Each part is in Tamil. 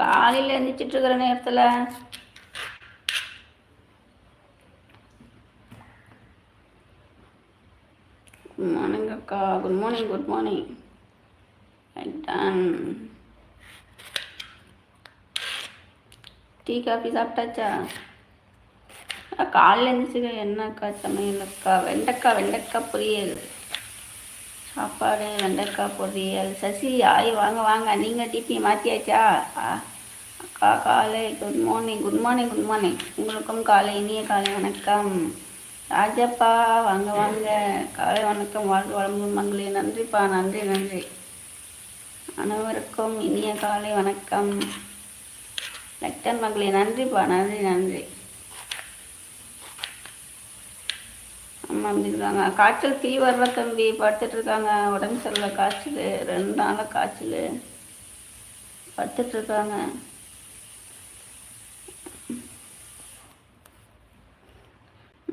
காலையில் எழுந்திரிச்சிட்டு இருக்கிற நேரத்தில் குட் மார்னிங் அக்கா. குட் மார்னிங் குட் மார்னிங் டன் டீ காஃபி சாப்பிட்டாச்சா? அக்கா, காலையில் எழுந்திரிச்சு என்னக்கா சமையல் அக்கா? வெண்டைக்காய் வெண்டைக்காய் பொரியல். சாப்பாடு வெண்டைக்காய் பொரியல். சசி ஆய் வாங்க வாங்க. நீங்கள் டிபி மாற்றியாச்சா ஆ, அக்கா காலை good morning good morning good morning உங்களுக்கும் காலை இனிய காலை வணக்கம். ராஜப்பா வாங்க வாங்க. காலை வணக்கம் வாழ்க வளமுடன் மங்களே. நன்றிப்பா நன்றி நன்றி. அனைவருக்கும் இனிய காலை வணக்கம். லெக்டன் மகளே நன்றிப்பா நன்றி நன்றி. அம்மா அப்படி இருக்காங்க காய்ச்சல் ஃபீவரில் தம்பி படுத்துட்ருக்காங்க. உடம்பு சரியில்லை காய்ச்சல். ரெண்டு நாளாக காய்ச்சல். படுத்துட்ருக்காங்க.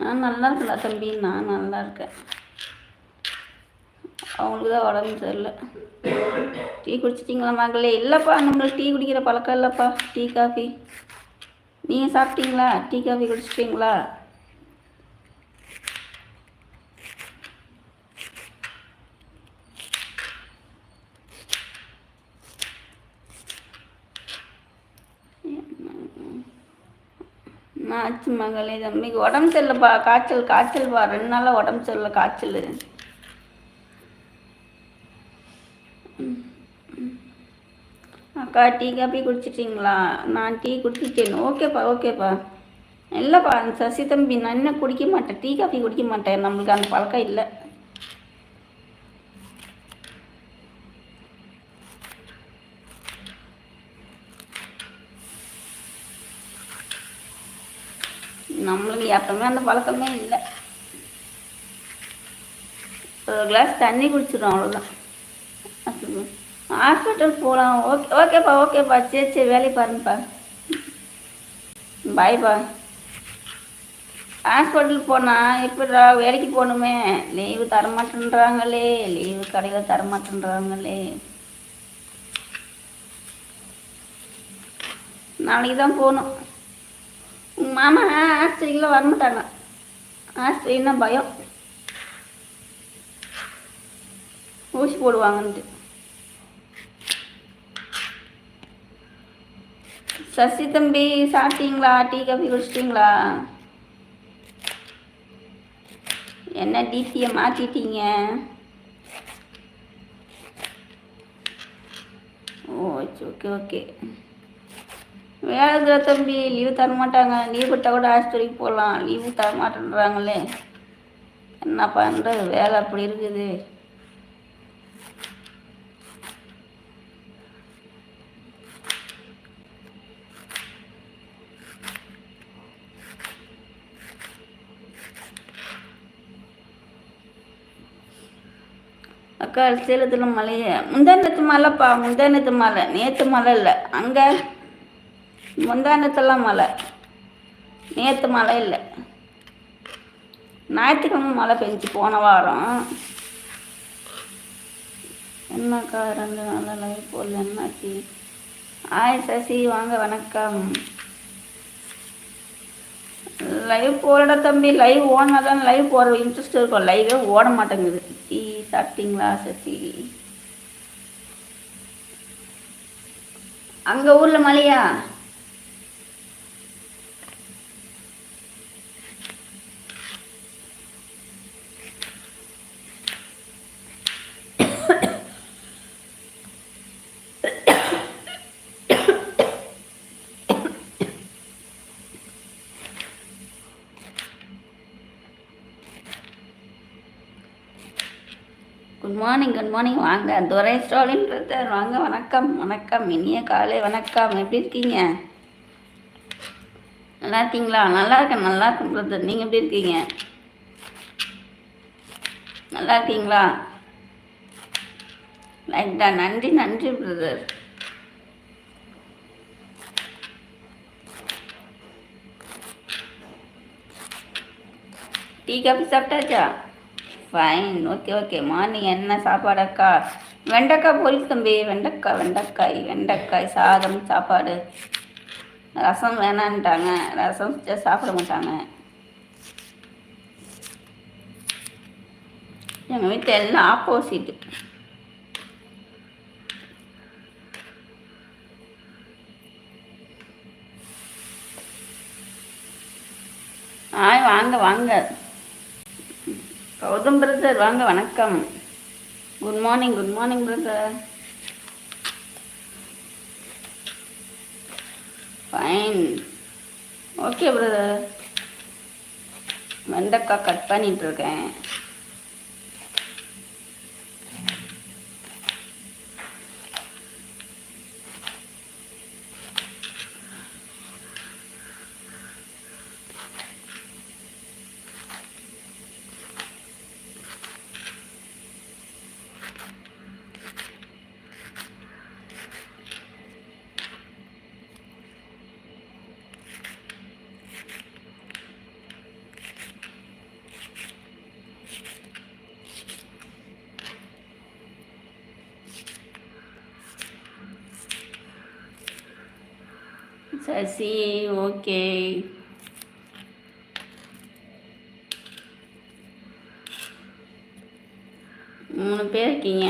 நான் நல்லா இருக்கல தம்பி. நான் நல்லா இருக்கேன். அவங்களுக்கு தான் உடம்பு சரியில்லை. டீ குடிச்சிட்டிங்களா மகளே? இல்லைப்பா நம்மளுக்கு டீ குடிக்கிற பழக்கம் இல்லைப்பா. Tea coffee. நீங்கள் சாப்பிட்டீங்களா? டீ காஃபி குடிச்சிட்டிங்களா? ஆச்சு மகளே? தம்பிக்கு உடம்பு சரியில்லைப்பா காய்ச்சல் காய்ச்சல்ப்பா ரெண்டு நாளாக உடம்பு சரியில்லை காய்ச்சல். அக்கா டீ காப்பி குடிச்சிட்டிங்களா? நான் டீ குடிச்சிட்டேன். ஓகேப்பா ஓகேப்பா. இல்லைப்பா சசி தம்பி நான் என்ன குடிக்க மாட்டேன். டீ காஃபி குடிக்க மாட்டேன். நம்மளுக்கு அந்த பழக்கம் இல்லை. நம்மளுக்கு எப்பவுமே அந்த பழக்கமே இல்லை. ஒரு கிளாஸ் தண்ணி குடிச்சிடும் அவ்வளோதான் ஹாஸ்பிட்டல் போகலாம் ஓகே ஓகேப்பா ஓகேப்பா. சரி சரி வேலையை பாருங்கப்பா. பாய்ப்பா ஹாஸ்பிட்டல் போனால் எப்படிடா வேலைக்கு போகணுமே? லீவு தரமாட்டேன்றாங்களே. லீவு கடையில் தரமாட்டேன்றாங்களே. நாளைக்கு தான் போகணும். மாமா ஆஸ்பத்திரியில் வரமாட்டாங்க. ஆஸ்பத்திரின்னா பயம். ஊசி போடுவாங்கன்ட்டு. சசி தம்பி சாப்பிட்டீங்களா? டீ காஃபி குடிச்சிட்டிங்களா? என்ன டிபியை மாற்றிட்டீங்க ஓ ஓகே ஓகே. வேலை இருக்கிற தம்பி லீவு தர மாட்டாங்க. லீவ் விட்டால் கூட ஆஸ்பத்திரிக்கு போகலாம் லீவு தர மாட்டேன்றாங்களே. என்ன பண்ணுறது வேலை அப்படி இருக்குது. அக்கா சேலத்தில் மழையே? முந்தானத்து மழைப்பா முந்தானத்து மழை. நேற்று மழை இல்லை. அங்கே? முந்தானத்தெல்லாம் மழை. நேற்று மழை இல்லை. ஞாயிற்றுக்கிழமை மழை பெஞ்சு போன வாரம். என்னக்கா ரெண்டு நாளாக லைவ் போடல என்னாச்சு? ஆய் சசி வாங்க வணக்கம். லைவ் போடட தம்பி லைவ் ஓடினா தான் லைவ் போடுற இன்ட்ரெஸ்ட் இருக்கும். லைவே ஓட மாட்டேங்குது. டீ சாப்பிட்டீங்களா சசி? அங்கே ஊரில் மழையா? மார்னிங் குட் மார்னிங் வாங்க துரை ஸ்டாலின் பிரதர் வாங்க வணக்கம் வணக்கம். இனிய காலை வணக்கம். எப்படி இருக்கீங்க? நல்லா இருக்கீங்களா? நல்லா இருக்கேன் நல்லா இருக்கேன் பிரதர் நீங்கள் எப்படி இருக்கீங்க? நல்லா இருக்கீங்களா? லைக் தான் நன்றி நன்றி பிரதர் டீ காஃபி சாப்பிட்டாச்சா? ஃபைன் ஓகே ஓகே மார்னிங் என்ன சாப்பாடு அக்கா வெண்டைக்காய் பொரியல் தம்பி வெண்டைக்காய் வெண்டைக்காய் வெண்டைக்காய் சாதம் சாப்பாடு. ரசம் வேணான்ட்டாங்க ரசம் சாப்பிட மாட்டாங்க. எங்கள் வீட்டில் எல்லாம் ஆப்போசிட்டு ஆய் வாங்க வாங்க. கௌதம் பிரதர் வாங்க வணக்கம். Good morning good morning brother fine okay brother வெண்டைக்காய் கட் பண்ணிகிட்ருக்கேன் சசி ஓகே. மூணு பேர் இருக்கீங்க.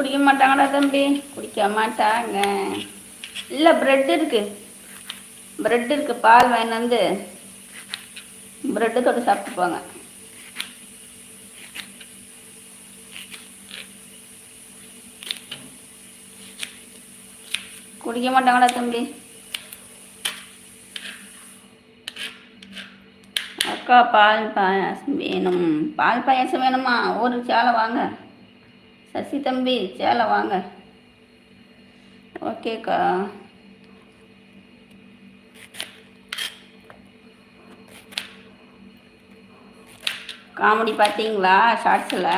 குடிக்க மாட்டாங்கடா தம்பி. குடிக்க மாட்டாங்க. இல்லை ப்ரெட் இருக்கு. ப்ரெட் இருக்கு. பால் வேணும் வந்து ப்ரெட்டு தொட்டு சாப்பிட்டுப்பாங்க குடிக்க மாட்டாங்கடா தம்பி. அக்கா பால் பாயாசம் வேணும். பால் பாயாசம் வேணுமா? ஒரு சேலை வாங்க. சசி தம்பி சேலை வாங்க. ஓகேக்கா. காமெடி பார்த்தீங்களா? ஷார்ட்ஸில்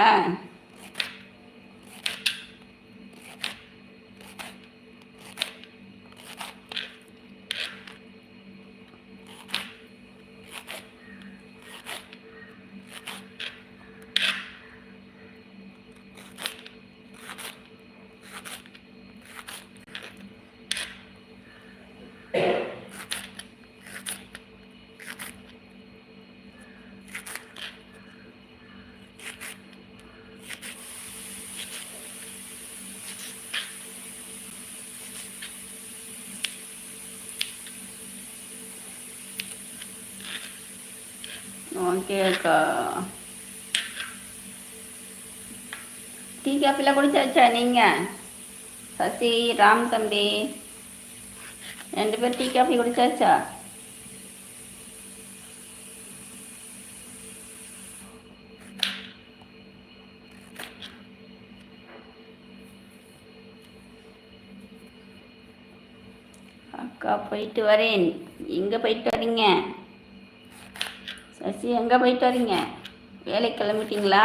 ஓகேக்கா டீ காஃபிலாம் குடிச்சாச்சா நீங்கள் சசி ராம் தம்பி ரெண்டு பேர் டீ காஃபி குடிச்சாச்சா அக்கா போயிட்டு வரேன். எங்கே போயிட்டு வரீங்க? சசி எங்கே போயிட்டு வரீங்க? வேலைக்கு கிளம்பிட்டீங்களா?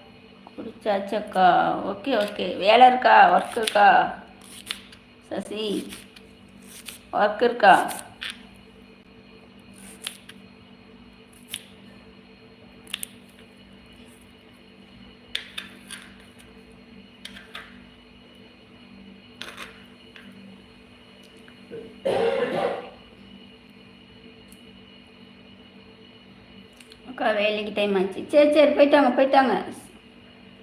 குடிச்சாச்சு ஓகே ஓகே. வேலை இருக்கா? ஒர்க் இருக்கா? சசி ஒர்க் இருக்கா? அக்கா வேலைக்கு டைம் ஆச்சு. சரி சரி. போயிட்டாங்க போயிட்டாங்க.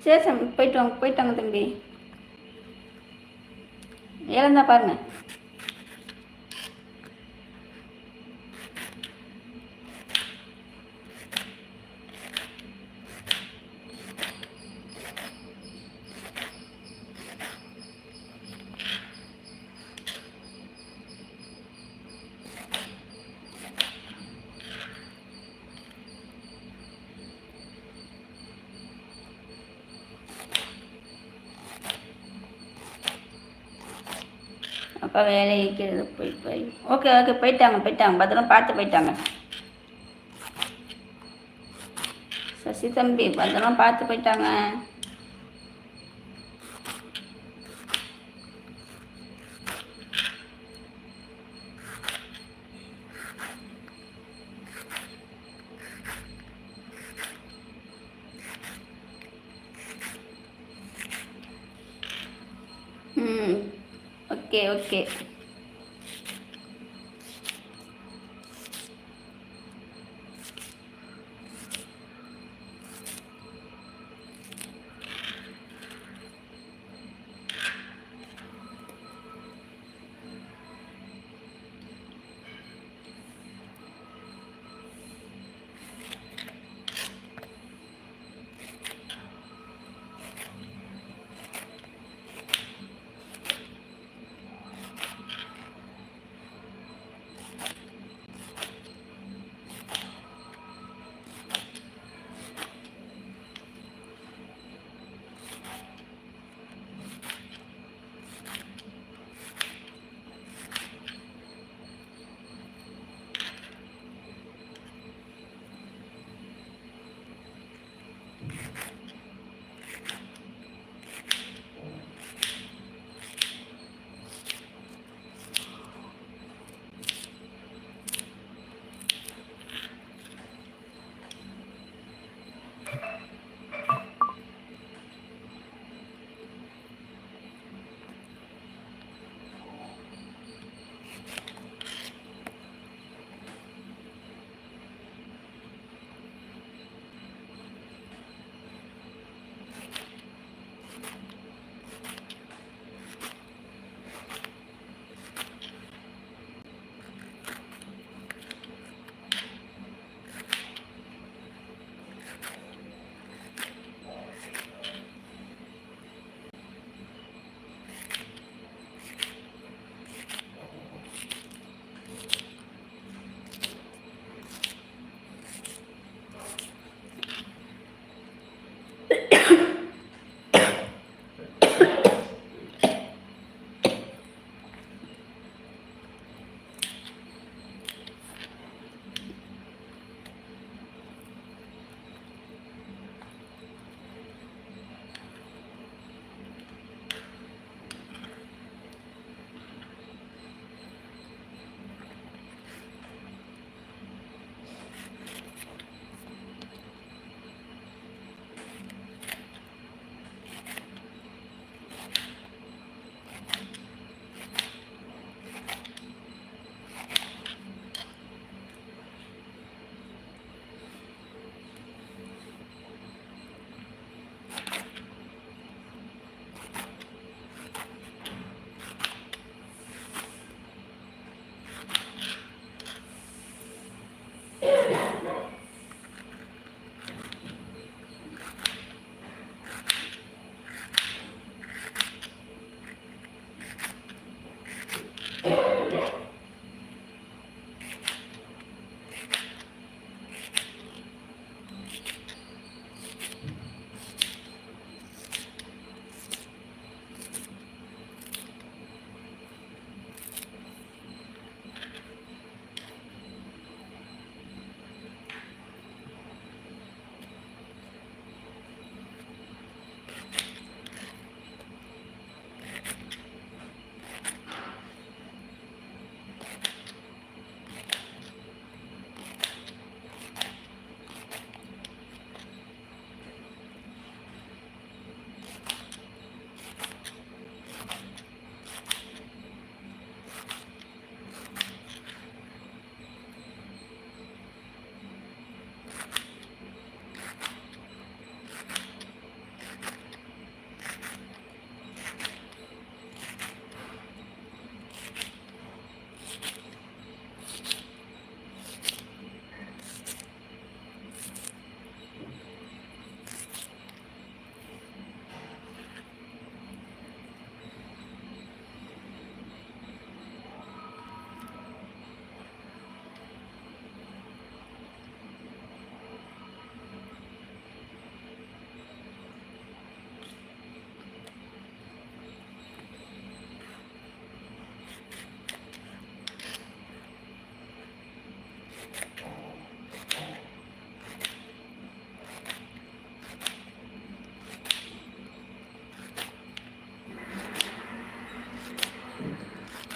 சரி சாமி போயிட்டு வாங்க போயிட்டாங்க தம்பி. ஏழந்தா பாருங்கள் அப்பா வேலை இருக்கிறது போய் போய். ஓகே ஓகே போயிட்டாங்க போயிட்டாங்க. பத்திரம் பார்த்து போயிட்டாங்க. சசி தம்பி பத்திரம் பார்த்து போயிட்டாங்க. ஓகே ஓகே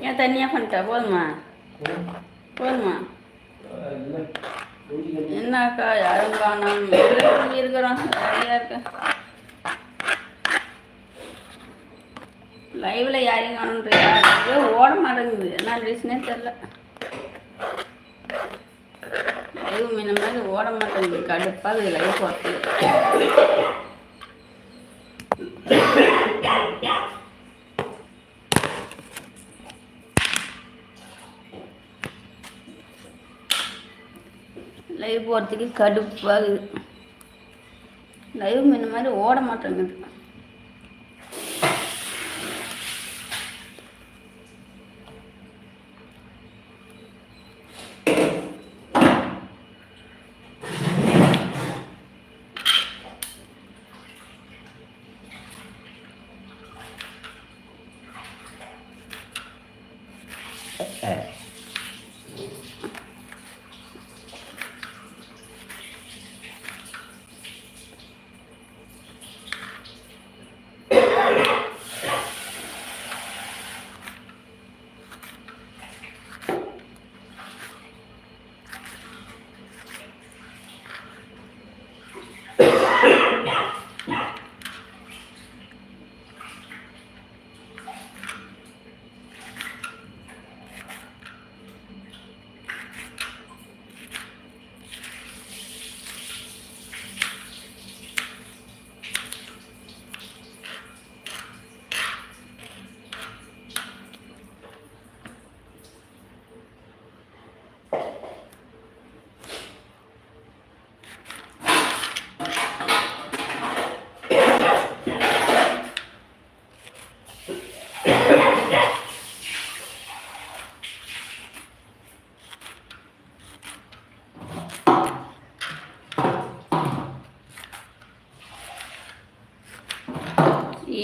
ஏன் தனியாக பண்ணிட்டா போதுமா போதுமா என்னக்கா யாரும் காணும் இருக்கிறோம் ஜாலியாக இருக்க லைவ்ல யாரையும் காணுன்றியா ஓட மாட்டேங்குது என்ன ரீசனே தெரில லைவ் முன்ன மாதிரி ஓட மாட்டேங்குது கடுப்பாக லைவ் போகிறது லைவ் போகிறதுக்கு கடுப்பாகுது லைவ் இந்த மாதிரி ஓட மாட்டேங்குது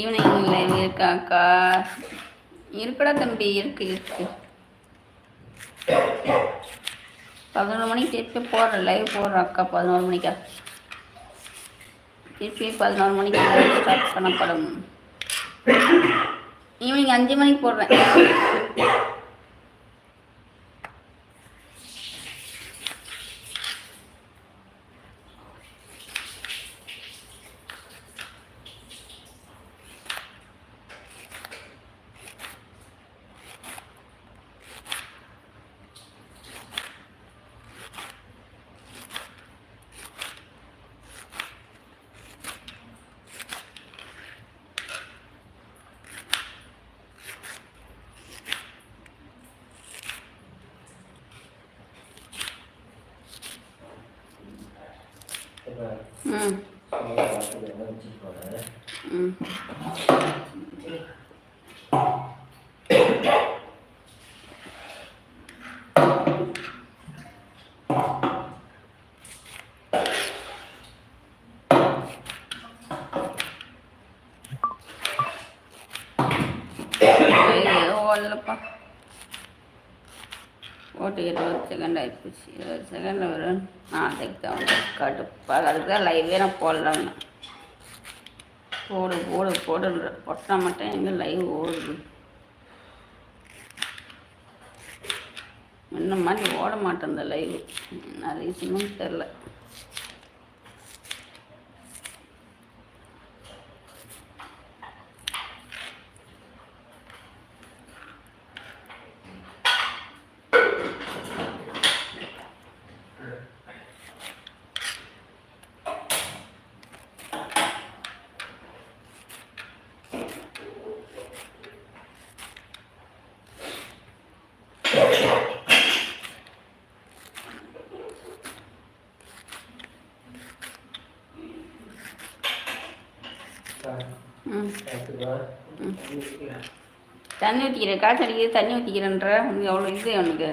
ஈவினிங் லைவ் இருக்காக்கா? இருக்குடா தம்பி இருக்கு இருக்கு. பதினோரு மணிக்கு திருப்பி போடுறேன் லைவ் போடுறேன் அக்கா பதினோரு மணிக்கா. திருப்பி பதினோரு மணிக்கு லைவ் ஸ்டார்ட் பண்ணப்படும். ஈவினிங் அஞ்சு மணிக்கு போடுறேன். போட்டு இருபது செகண்ட் ஆகிப்போச்சு இருபது செகண்டில் வரும் நாளைக்கு தான் கடுப்பாக அதுக்கு தான் லைவே நான் போடலாம் போடு போடு போடுன்ற. போட்டால் மட்டும் எங்கே லைவ் ஓடுது. முன்ன மாதிரி ஓட மாட்டேன் இந்த லைவ் நான் ரீசனும் தெரில தண்ணி ஊற்றிக்கிறேன் காய்ச்சல் அடிக்கிறது தண்ணி ஊற்றிக்கிறேன்ற உனக்கு அவ்வளோ இது உனக்கு?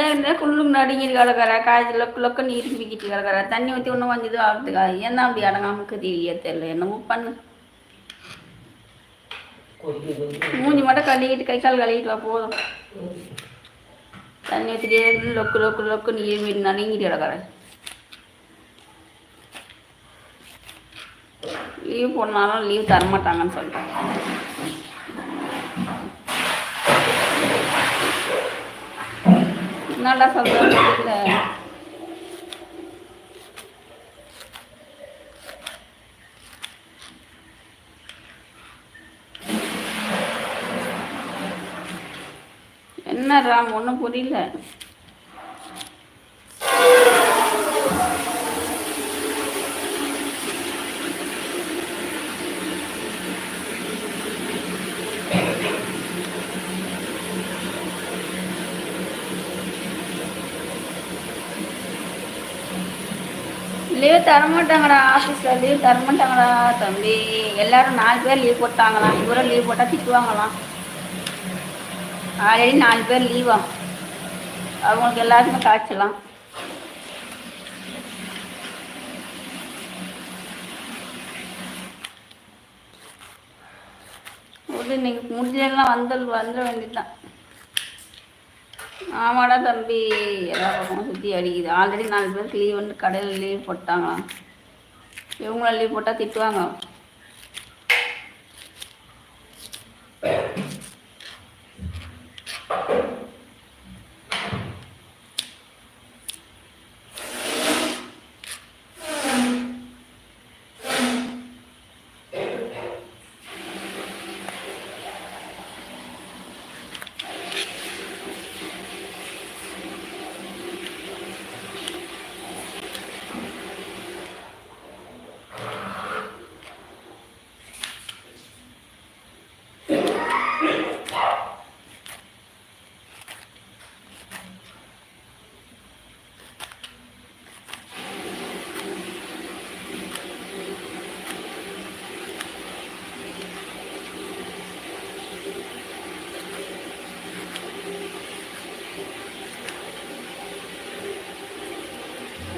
ஏன் இருந்தால் குள்ளும் நடுங்கிட்டு கிடக்குற காய்ச்சல் லொக்கு லொக்குன்னு இரும்பிக்கிட்டு கிடக்குற. தண்ணி ஊற்றி ஒன்றும் கொஞ்சம் இது ஆகுதுக்கா ஏன் தான் அப்படி அடங்காம தெரியலையே தெரியல. என்னமோ பண்ணு? மூஞ்சி மட்டும் கழுவிட்டு கை கால் கழுவிட்டு வா போதும். தண்ணி ஊற்றிட்டே லொக்கு லொக்கு லொக்குன்னு இருமிட்டு நடுங்கிட்டு கிடக்கிறேன் லீவ் போடனாலும் லீவ் தரமாட்டாங்கன்னு சொல்லிட்டேன். என்னடா சொல்கிறேன் தெரியல. என்ன ராம் ஒன்றும் புரியல. லீவ் தரமாட்டாங்கடா ஆஃபீஸில் லீவ் தரமாட்டாங்கடா தம்பி. எல்லாரும் நாலு பேர் லீவ் போட்டாங்களாம். இவரும் லீவ் போட்டால் திட்டுவாங்களாம். ஆல்ரெடி நாலு பேர் லீவா அவங்களுக்கு எல்லாருக்குமே காய்ச்சலாம். விடு இன்னைக்கு முடிஞ்செல்லாம் வந்துட வந்துட வேண்டியதுதான். ஆமாடா தம்பி. எல்லா பக்கமும் சுற்றி அடிக்குது. ஆல்ரெடி நாலு பேருக்கு லீவ் வந்து கடையில் லீவ் போட்டாங்களாம். இவங்களும் லீவ் போட்டால் திட்டுவாங்க.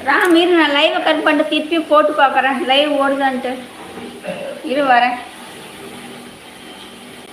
ராம் இரு நான் லைவை கட் பண்ணிட்டு திருப்பி போட்டு பார்க்குறேன். லைவ் ஓடுதான்ட்டு. இரு வரேன்.